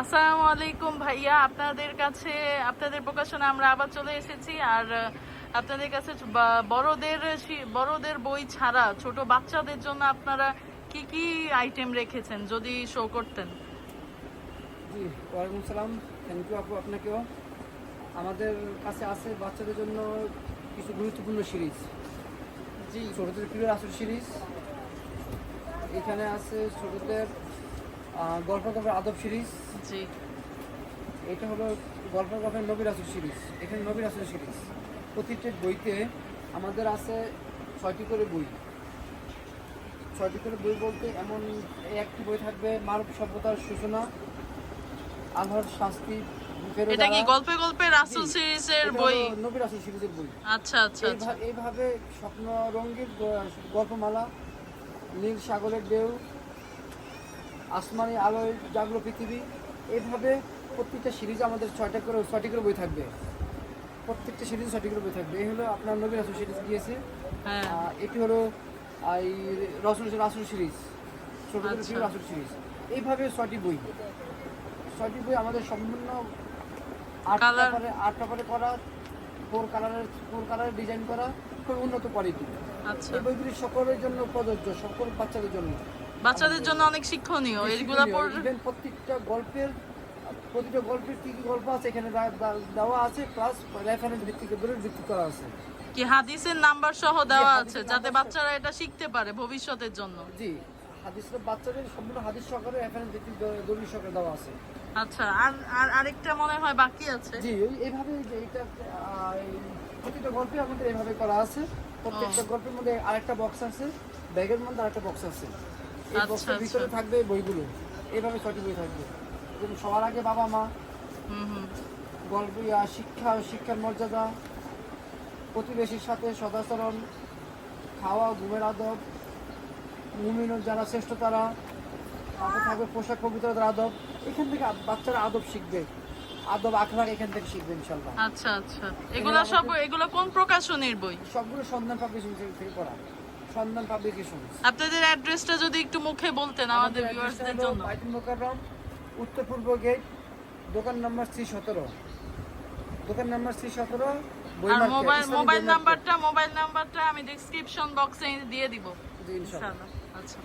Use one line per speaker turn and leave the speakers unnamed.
আসসালামু আলাইকুম ভাইয়া আপনাদের কাছে আপনাদের প্রকাশনে আমরা আবার চলে এসেছি। আর আপনাদের কাছে বড়দের বড়দের বই ছাড়া ছোট বাচ্চাদের জন্য আপনারা কি কি আইটেম রেখেছেন যদি শো করতেন?
জি ওয়ালাইকুম সালাম। থ্যাংক ইউ আপু আপনাকেও। আমাদের কাছে আছে বাচ্চাদের জন্য কিছু গুরুত্বপূর্ণ সিরিজ
জি।
ছোটদের প্রিয় আসল সিরিজ এখানে আছে ছোটদের গল্প গল্পের আদব সিরিজ।
জি।
এটা হলো গল্প গল্পের নবীর আসর সিরিজ। এখানে নবীর আসর সিরিজ। প্রতিটি বইতে আমাদের আছে ছয়টি করে বই। ছয়টি করে বই বলতে এমন একটি বই থাকবে মানব সভ্যতার সূচনা আল্লাহর শাস্তি
এটা কি গল্পে গল্পে রাসুল সিরিজের বই
হলো নবীর আসল সিরিজের বই।
আচ্ছা আচ্ছা আচ্ছা।
এইভাবে স্বপ্ন রঙ্গিত গল্পমালা নীল সাগরের ঢেউ আসমানি আলোয় জাগলো পৃথিবী। এইভাবে প্রত্যেকটা সিরিজ আমাদের ছয়টা করে ছয়টি করে বই থাকবে। প্রত্যেকটা সিরিজ ছয়টি করে বই থাকবে। এই হলো আপনার নবীর আসল সিরিজ গিয়েছে
হ্যাঁ।
এটি হলো এই রসুল রাসুল সিরিজ। ছোটদের
আচ্ছা।
রাসুল সিরিজ। এইভাবে ছয়টি বই। ছয়টি বই আমাদের সম্পূর্ণ আর্ট
Colour?
পেপারে আর্ট করা ফোর কালারের ফোর কালারের ডিজাইন করা খুব উন্নত কোয়ালিটি
আচ্ছা।
এই বইগুলি সকলের জন্য প্রযোজ্য সকল বাচ্চাদের জন্য।
বাচ্চাদের জন্য অনেক শিক্ষণীয়
ইভেন প্রত্যেকটা গল্পের প্রতিটা গল্পের কি কি গল্প আছে? এখানে দেওয়া আছে প্লাস রেফারেন্স ভিত্তিক ভিত্তি করা আছে।
কি হাদিসের নাম্বার সহ দেওয়া আছে যাতে বাচ্চারা এটা শিখতে পারে ভবিষ্যতের জন্য?
জি হাদিসটা বাচ্চাদের সম্পূর্ণ হাদিস সহকারে রেফারেন্স ভিত্তিক দলিল সহকারে দেওয়া আছে।
আচ্ছা আর আর আরেকটা মনে হয় বাকি আছে?
জি এইভাবে যে এইটা আহ, প্রতিটা গল্পে আমাদের এইভাবে করা আছে। প্রত্যেকটা গল্পের মধ্যে আরেকটা বক্স আছে ব্যাগের মধ্যে আরেকটা বক্স আছে। এই
আচ্ছা,
বক্সের ভিতরে
আচ্ছা।
থাকবে বইগুলো। এইভাবে ছয়টি বই থাকবে। যেমন সবার আগে বাবা মা। গল্প শিক্ষা শিক্ষার মর্যাদা। প্রতিবেশীর সাথে সদাচরণ। খাওয়া ঘুমের আদব। মুমিন যারা শ্রেষ্ঠ তারা। তারপর থাকবে পোশাক পবিত্রতার আদব। এখান থেকে বাচ্চারা আদব শিখবে। আদব আখলাক এখান থেকে শিখবে ইনশাল্লাহ
আচ্ছা আচ্ছা। এগুলা সব এগুলো কোন প্রকাশনের বই?
সবগুলো সন্ধান পাবলিকেশন থেকে থেকে পড়া। সন্ধান পাবলিকেশন
আপনাদের অ্যাড্রেসটা যদি একটু মুখে বলতেন আমাদের ভিউয়ার্সদের জন্য।
বাইতুল মোকাররম উত্তর পূর্ব গেট দোকান নাম্বার সি সতেরো। দোকান নাম্বার সি সতেরো
আর মোবাইল মোবাইল নাম্বারটা মোবাইল নাম্বারটা আমি ডেসক্রিপশন বক্সে দিয়ে দিব। ইনশাআল্লাহ আচ্ছা।